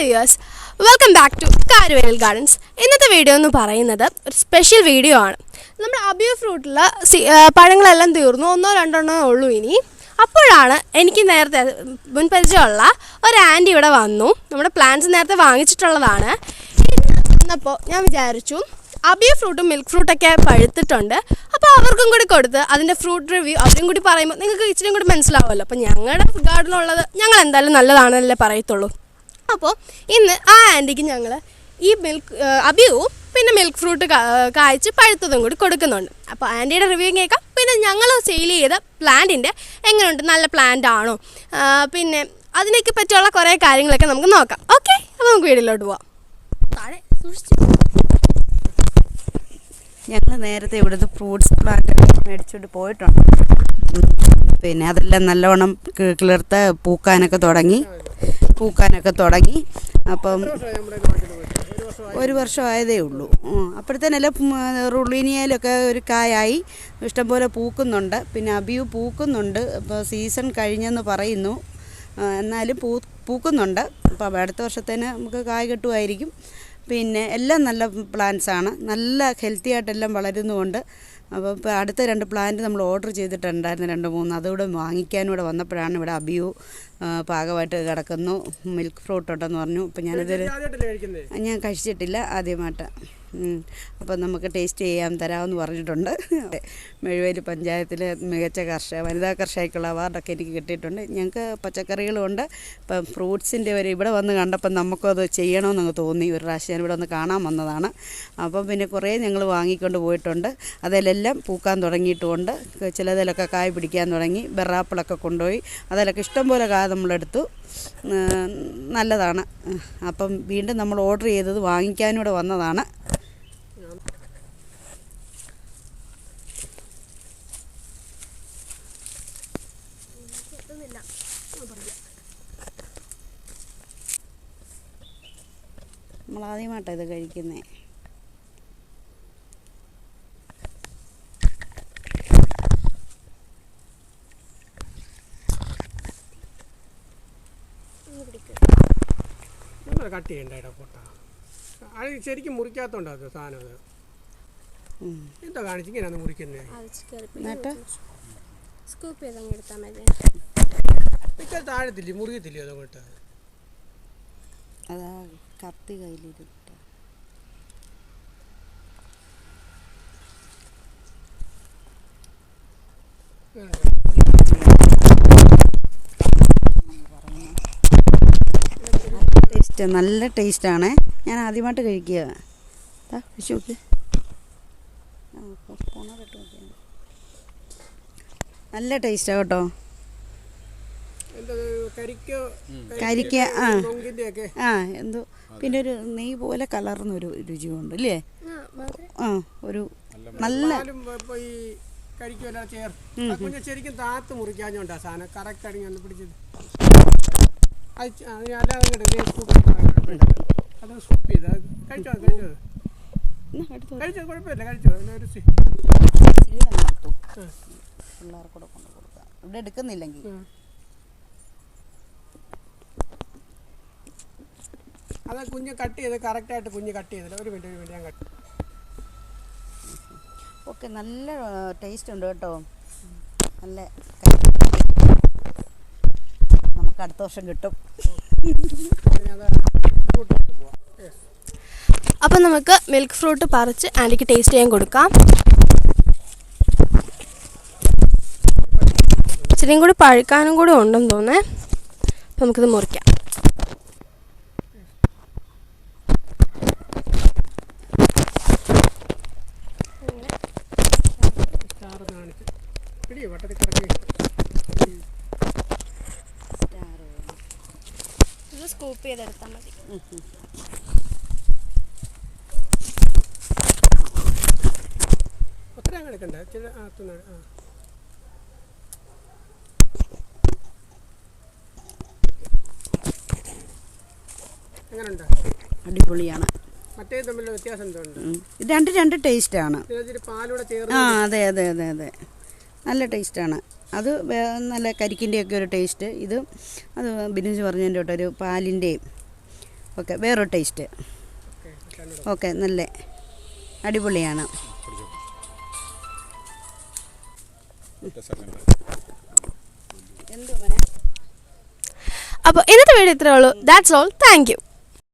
Hi viewers welcome back to Karuvel gardens ഇന്നത്തെ video എന്ന് പറയുന്നത് ഒരു സ്പെഷ്യൽ വീഡിയോ ആണ്. നമ്മുടെ അബിയോ ഫ്രൂട്ടിൽ പഴങ്ങളെല്ലാം തീർന്നു. ഒന്നോ രണ്ടെണ്ണോ ഉള്ളൂ ഇനി. അപ്പോഴാണ് എനിക്ക് നേരത്തെ മുൻപരിചയമുള്ള ഒരു ആന്റി ഇവിടെ വന്നു. നമ്മുടെ പ്ലാന്റ്സ് നേരത്തെ വാങ്ങിച്ചിട്ടുള്ളതാണ്. വന്നപ്പോൾ ഞാൻ വിചാരിച്ചു അബിയ ഫ്രൂട്ടും മിൽക്ക് ഫ്രൂട്ടൊക്കെ പഴുത്തിട്ടുണ്ട്. അപ്പോൾ അവർക്കും കൂടി കൊടുത്ത് അതിന്റെ ഫ്രൂട്ട് റിവ്യൂ അവരും കൂടി പറയുമ്പോൾ നിങ്ങൾക്ക് ഇച്ചിരി കൂടി മനസ്സിലാവുമല്ലോ. അപ്പോൾ ഞങ്ങളുടെ ഗാർഡനിലുള്ളത് ഞങ്ങൾ എന്തായാലും നല്ലതാണല്ലേ പറയത്തുള്ളൂ. അപ്പോൾ ഇന്ന് ആ ആന്റിക്ക് ഞങ്ങൾ ഈ മിൽക്ക് അബിയവും പിന്നെ മിൽക്ക് ഫ്രൂട്ട് കായ്ച്ച് പഴുത്തതും കൂടി കൊടുക്കുന്നുണ്ട്. അപ്പോൾ ആന്റിയുടെ റിവ്യൂ കേൾക്കാം പിന്നെ ഞങ്ങൾ സെയിൽ ചെയ്ത പ്ലാന്റിന്റെ എങ്ങനെയുണ്ട് നല്ല പ്ലാന്റ് ആണോ? പിന്നെ അതിനൊക്കെ പറ്റിയുള്ള കുറേ കാര്യങ്ങളൊക്കെ നമുക്ക് നോക്കാം. ഓക്കെ അപ്പോൾ നമുക്ക് വീട്ടിലോട്ട് പോവാം. താഴെ സൂക്ഷിച്ചു ഞങ്ങൾ നേരത്തെ ഇവിടുത്തെ ഫ്രൂട്ട്സ് പ്ലാന്റ് മേടിച്ചുകൊണ്ട് പോയിട്ടുണ്ട്. പിന്നെ അതെല്ലാം നല്ലവണ്ണം കിളിർത്ത് പൂക്കാനൊക്കെ തുടങ്ങി. പൂക്കാനൊക്കെ തുടങ്ങി. അപ്പം ഒരു വർഷമായതേ ഉള്ളൂ. അപ്പോഴത്തേനെല്ലാം റുളീനിയയിലൊക്കെ ഒരു കായായി. ഇഷ്ടംപോലെ പൂക്കുന്നുണ്ട്. പിന്നെ അബിയു പൂക്കുന്നുണ്ട്. ഇപ്പോൾ സീസൺ കഴിഞ്ഞെന്ന് പറയുന്നു. എന്നാലും പൂ പൂക്കുന്നുണ്ട്. അപ്പോൾ അടുത്ത വർഷത്തേന് നമുക്ക് കായ കിട്ടുമായിരിക്കും. പിന്നെ എല്ലാം നല്ല പ്ലാന്റ്സാണ്. നല്ല ഹെൽത്തി ആയിട്ടെല്ലാം വളരുന്നുമുണ്ട്. അപ്പോൾ ഇപ്പോൾ അടുത്ത രണ്ട് പ്ലാന്റ് നമ്മൾ ഓർഡർ ചെയ്തിട്ടുണ്ടായിരുന്നു. രണ്ട് മൂന്ന്. അതുകൂടെ വാങ്ങിക്കാനും ഇവിടെ വന്നപ്പോഴാണ് ഇവിടെ അബിയു പാകമായിട്ട് കിടക്കുന്നു. മിൽക്ക് ഫ്രൂട്ട് ഉണ്ടെന്ന് പറഞ്ഞു. അപ്പം ഞാനിതൊരു ഞാൻ കഴിച്ചിട്ടില്ല. ആദ്യമായിട്ട്. അപ്പം നമുക്ക് ടേസ്റ്റ് ചെയ്യാൻ തരാമെന്ന് പറഞ്ഞിട്ടുണ്ട്. മെഴുവേലി പഞ്ചായത്തിലെ മികച്ച കർഷക വനിതാ കർഷകയ്ക്കുള്ള അവാർഡൊക്കെ എനിക്ക് കിട്ടിയിട്ടുണ്ട്. ഞങ്ങൾക്ക് പച്ചക്കറികളുമുണ്ട് ഇപ്പം ഫ്രൂട്ട്സിന്റെ ഒരു ഇവിടെ വന്ന് കണ്ടപ്പം നമുക്കത് ചെയ്യണമെന്നങ്ങ് തോന്നി. ഒരു പ്രാവശ്യം ഞാൻ ഇവിടെ ഒന്ന് കാണാൻ വന്നതാണ്. അപ്പം പിന്നെ കുറേ ഞങ്ങൾ വാങ്ങിക്കൊണ്ട് പോയിട്ടുണ്ട്. അതിലെല്ലാം പൂക്കാൻ തുടങ്ങിയിട്ടുമുണ്ട്. ചിലതിലൊക്കെ കായ് പിടിക്കാൻ തുടങ്ങി. ബെറാപ്പിളൊക്കെ കൊണ്ടുപോയി. അതിലൊക്കെ ഇഷ്ടംപോലെ കായ നമ്മളെടുത്തു നല്ലതാണ്. അപ്പം വീണ്ടും നമ്മൾ ഓർഡർ ചെയ്തത് വാങ്ങിക്കാനൂടെ വന്നതാണ്. നമ്മൾ ആദ്യമായിട്ടാണ് ഇത് കഴിക്കുന്നത് നമ്മൾ കട്ട് ചെയ്യണ്ട ഇട പൊട്ട. അത് ശരിക്കും മുറിക്കാത്തോണ്ടാ അത് സാധനം അത്. എന്താ കാണിച്ചു? ഇങ്ങനെ മുറിക്കുന്നേ. സ്കൂപ്പ് ചെയ്തങ്ങ് എടുത്താൽ മതി. മിക്ക താഴത്തില്ലേ? മുറിയത്തില്ലേ അതങ്ങോട്ട് അതാ കത്തി കയ്യിലിരുട്ട്. ടേസ്റ്റ് നല്ല ടേസ്റ്റാണ്. ഞാൻ ആദ്യമായിട്ട് കഴിക്കുക. കഴിച്ച് നോക്ക്. നല്ല ടേസ്റ്റാണ് കേട്ടോ. എന്താ കരിക്കോ ആ. ആ എന്തോ പിന്നെ ഒരു നെയ് പോലെ കലർന്നൊരു രുചിയുണ്ട് അല്ലേ ആ ഒരു നല്ല ശരിക്കും താത്ത് മുറിക്കാഞ്ഞോണ്ടാ സാധനം. കറക്റ്റ് അടങ്ങി ഒന്ന് പിടിച്ചത്. അല്ലാതെ അത് സ്കൂപ്പ് ചെയ്ത് കഴിച്ചോ കഴിച്ചോ? കുഴപ്പമില്ല കഴിച്ചോ ഒരു കൊണ്ട് കൊടുക്കാം. ഇവിടെ എടുക്കുന്നില്ലെങ്കിൽ. അത് കുഞ്ഞ് കട്ട് ചെയ്ത് കറക്റ്റായിട്ട് കുഞ്ഞ് കട്ട് ചെയ്തില്ല. ഒരു മിനിറ്റ് ഒരു മിനിറ്റ് ഞാൻ കട്ട് ഓക്കെ നല്ല ടേസ്റ്റ് ഉണ്ട് കേട്ടോ. നല്ല നമുക്ക് അടുത്ത വർഷം കിട്ടും. അപ്പം നമുക്ക് മിൽക്ക് ഫ്രൂട്ട് പറിച്ച് ആന്റിക്ക് ടേസ്റ്റ് ചെയ്യാൻ കൊടുക്കാം. ഇച്ചിരിയും കൂടി പഴുക്കാനും കൂടി ഉണ്ടെന്ന് തോന്നേ നമുക്കിത് മുറിക്കാം. സ്കൂപ്പ് ചെയ്തെടുത്താൽ മതി. ഒത്തിരി എടുക്കണ്ട ചില അകത്തുനിന്ന് ആ. എങ്ങനെയുണ്ട് അടിപൊളിയാണ്. മറ്റേ തമ്മിലുള്ള വ്യത്യാസം എന്തുണ്ട്? രണ്ട് രണ്ട് ടേസ്റ്റാണ് പാലൂടെ ആ അതെ അതെ അതെ അതെ. നല്ല ടേസ്റ്റാണ് അത് നല്ല കരിക്കിന്റെയൊക്കെ ഒരു ടേസ്റ്റ്. ഇത് അത് ബിനുജ് പറഞ്ഞതിന്റെ കേട്ടോ ഒരു പാലിന്റെയും ഓക്കെ വേറൊരു ടേസ്റ്റ്. ഓക്കെ നല്ല അടിപൊളിയാണ്. അപ്പോൾ ഇന്നത്തെ വീഡിയോ ഇത്രേ ഉള്ളൂ. That's all thank you